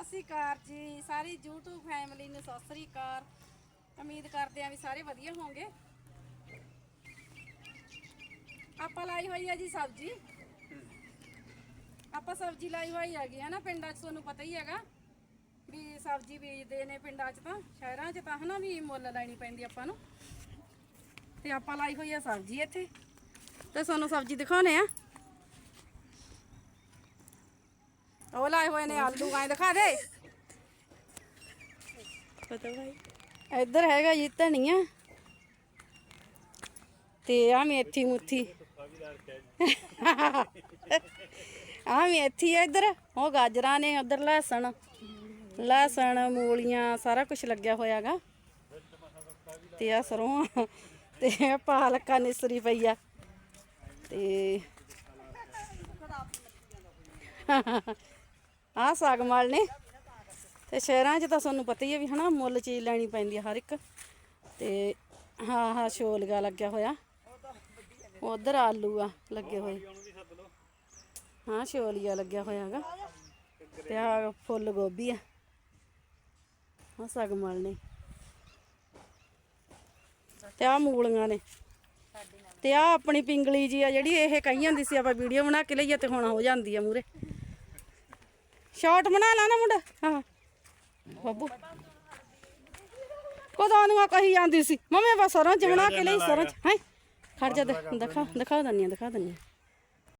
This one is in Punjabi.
ਸਤਿ ਸ੍ਰੀ ਅਕਾਲ ਜੀ। ਸਾਰੀ YouTube ਫੈਮਿਲੀ ਨੂੰ ਸਤਿ ਸ੍ਰੀ ਅਕਾਲ। ਉਮੀਦ ਕਰਦੇ ਆਂ ਵੀ ਸਾਰੇ ਵਧੀਆ ਹੋਵੋਗੇ ਆਪਾਂ ਲਾਈ ਹੋਈ ਆ ਜੀ ਸਬਜ਼ੀ। ਆਪਾਂ ਸਬਜ਼ੀ ਲਾਈ ਹੋਈ ਹੈਗੀ ਹੈ ਨਾ ਪਿੰਡਾਂ 'ਚ, ਤੁਹਾਨੂੰ ਪਤਾ ਹੀ ਹੈਗਾ ਵੀ ਸਬਜ਼ੀ ਬੀਜਦੇ ਨੇ ਪਿੰਡਾਂ 'ਚ ਤਾਂ, ਸ਼ਹਿਰਾਂ 'ਚ ਤਾਂ ਹਨਾ ਵੀ ਮੁੱਲ ਲੈਣੀ ਪੈਂਦੀ ਆਪਾਂ ਨੂੰ। ਤੇ ਆਪਾਂ ਲਾਈ ਹੋਈ ਆ ਸਬਜ਼ੀ ਇੱਥੇ। ਤੇ ਤੁਹਾਨੂੰ ਸਬਜ਼ੀ ਦਿਖਾਉਣੇ ਆ ਉਹ ਲਾਏ ਹੋਏ ਨੇ ਆਲੂ ਆਏ ਦਿਖਾ ਦੇ। ਪਤਾ ਭਾਈ ਇੱਧਰ ਹੈਗਾ ਜੀ ਧਨੀਆ। ਤੇ ਆ ਮੇਥੀ ਮੁੱਥੀ। ਆ ਮੇਥੀ ਆ ਇੱਧਰ। ਉਹ ਗਾਜਰਾਂ ਨੇ ਉਧਰ ਲਸਣ। ਲਸਣ, ਮੂਲੀਆਂ, ਸਾਰਾ ਕੁਝ ਲੱਗਿਆ ਹੋਇਆਗਾ। ਤੇ ਆ ਸਰੋਂ। ਤੇ ਪਾਲਕਾਂ ਨਿਸਰੀ ਪਈ ਆ। ਤੇ ਆ ਸਾਗਮਾਲ ਨੇ। ਤੇ ਸ਼ਹਿਰਾਂ 'ਚ ਤਾਂ ਤੁਹਾਨੂੰ ਪਤਾ ਹੀ ਹੈ ਵੀ ਹਨਾ ਮੁੱਲ ਚੀਜ਼ ਲੈਣੀ ਪੈਂਦੀ ਹੈ ਹਰ ਇੱਕ। ਤੇ ਹਾਂ ਹਾਂ ਛੋਲਗਾ ਲੱਗਿਆ ਹੋਇਆ। ਉਧਰ ਆਲੂ ਆ ਲੱਗੇ ਹੋਏ। ਹਾਂ ਛੋਲੀਆ ਲੱਗਿਆ ਹੋਇਆ ਹੈਗਾ। ਤੇ ਆ ਫੁੱਲ ਗੋਭੀ ਆ। ਆ ਸਗਮਲ ਨੇ। ਤੇ ਆ ਮੂਲੀਆਂ ਨੇ। ਤੇ ਆ ਆਪਣੀ ਪਿੰਗਲੀ ਜੀ ਆ ਜਿਹੜੀ ਇਹ ਕਹੀ ਜਾਂਦੀ ਸੀ ਆਪਾਂ ਵੀਡੀਓ ਬਣਾ ਕੇ ਲਈਏ ਤੇ ਹੁਣ ਹੋ ਜਾਂਦੀ ਆ ਮੂਰੇ ਸ਼ਾਰਟ ਬਣਾ ਲਾ ਨਾ ਮੁੰਡਾ। ਹਾਂ। ਬਾਬੂ। ਕਦੋਂ ਨੂੰ ਕਹੀ ਜਾਂਦੀ ਸੀ। ਮੰਮੀ ਬਸ ਸਰੋਂ ਚ ਬਣਾ ਕੇ ਲਈ ਸਰੋਂ ਚ। ਹੈ? ਖੜ ਜਾ ਦਿਖਾ ਦਿਖਾ ਦੰਨੀ ਦਿਖਾ ਦੰਨੀ